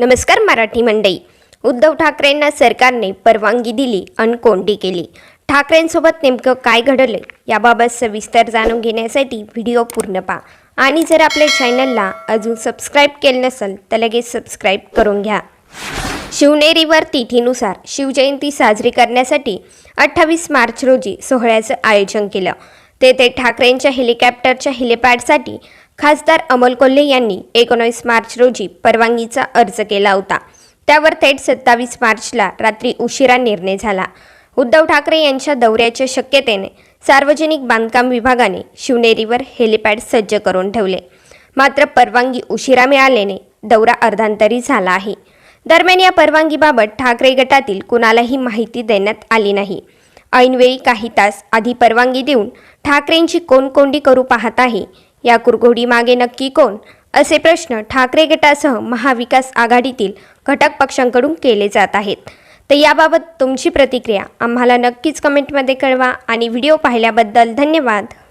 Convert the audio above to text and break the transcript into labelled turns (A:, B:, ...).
A: नमस्कार मराठी मंडई उद्धव ठाकरेंना सरकारने परवानगी दिली अन कोंडी केली. ठाकरेंसोबत नेमकं काय घडलं याबाबत सविस्तर जाणून घेण्यासाठी व्हिडिओ पूर्ण पहा. आणि जर आपल्या चॅनलला अजून सबस्क्राईब केलं नसेल तर लगेच सबस्क्राईब करून घ्या. शिवनेरीवर तिथीनुसार शिवजयंती साजरी करण्यासाठी अठ्ठावीस मार्च रोजी सोहळ्याचं आयोजन केलं. तेथे ठाकरेंच्या हेलिकॉप्टरच्या हेलिपॅडसाठी खासदार अमोल कोल्हे यांनी एकोणीस मार्च रोजी परवानगीचा अर्ज केला होता. त्यावर थेट सत्तावीस मार्चला रात्री उशिरा निर्णय झाला. उद्धव ठाकरे यांच्या दौऱ्याच्या शक्यतेने सार्वजनिक बांधकाम विभागाने शिवनेरीवर हेलिपॅड सज्ज करून ठेवले. मात्र परवानगी उशिरा मिळाल्याने दौरा अर्धांतरी झाला आहे. दरम्यान या परवानगीबाबत ठाकरे गटातील कुणालाही माहिती देण्यात आली नाही. ऐनवेळी काही तास आधी परवानगी देऊन ठाकरेंची कोणकोंडी करू पाहत आहे या कुरघोडी मागे नक्की कोण? असे प्रश्न ठाकरे गटासह महाविकास आघाडीतील घटक पक्षांकडून केले जात आहेत. तर याबाबत तुमची प्रतिक्रिया आम्हाला नक्कीच कमेंटमध्ये कळवा आणि व्हिडिओ पाहिल्याबद्दल धन्यवाद.